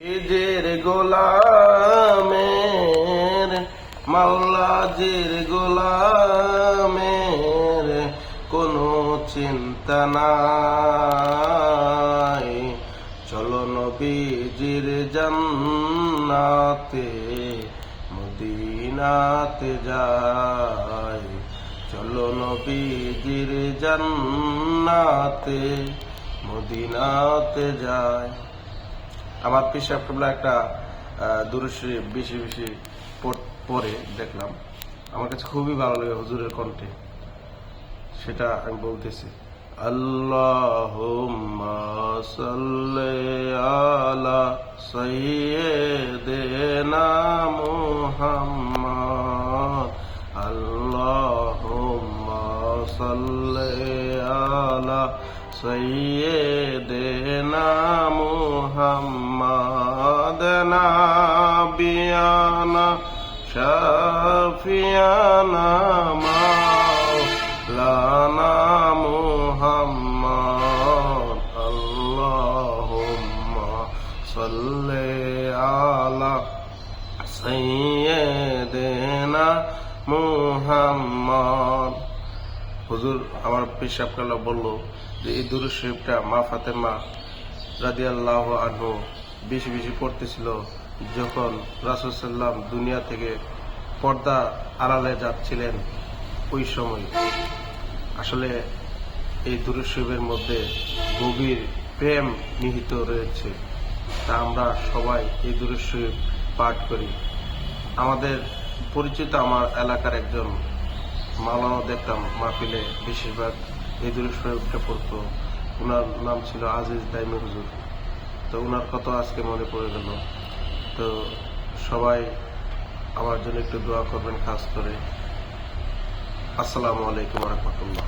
নিজের গোলামের, মাল্লাজির গোলামের কোনো চিন্তা নাই। চলো নবীজির জান্নাতে, মদিনাতে যাই। চলো নবীজির জান্নাতে, মদিনাতে যায় আমার পিসাব কেবলা একটা দূরশ্রী বেশি বেশি পড়ে দেখলাম। আমার কাছে খুবই ভালো লাগে হুজুরের কণ্ঠে। সেটা আমি বলতেছি। আল্লাহ আলা সৈয়দেনা মুহাম্মদ। সাল্লি আলা সৈয়দেনা নাবিয়ানা শাফিয়ানা মাওলানা মুহাম্মদ, আল্লাহুম্মা সাল্লি আলা সৈয়দেনা মুহাম্মদ। হুজুর আমার পেশাব কালা বলল যে এই শরীফটা মা ফাতেমা রাদি আল্লাহ আনহু বেশি বেশি পড়তেছিল। যখন রাসুল সাল্লাম দুনিয়া থেকে পর্দা আড়ালে যাচ্ছিলেন, ওই সময় আসলে এই শরীফের মধ্যে গভীর প্রেম নিহিত রয়েছে। তা আমরা সবাই এই শরীফ পাঠ করি। আমাদের পরিচিত আমার এলাকার একজন মালানো দেখতাম মাহফিলে বেশিরভাগ এই শরীফটা পড়তো ওনার নাম ছিল আজিজ দাইমি হুজুর। তো ওনার কত আজকে মনে পড়ে গেল। তো সবাই আমার জন্য একটু দোয়া করবেন খাস করে। আসসালামু আলাইকুম রহমতুল্লাহ।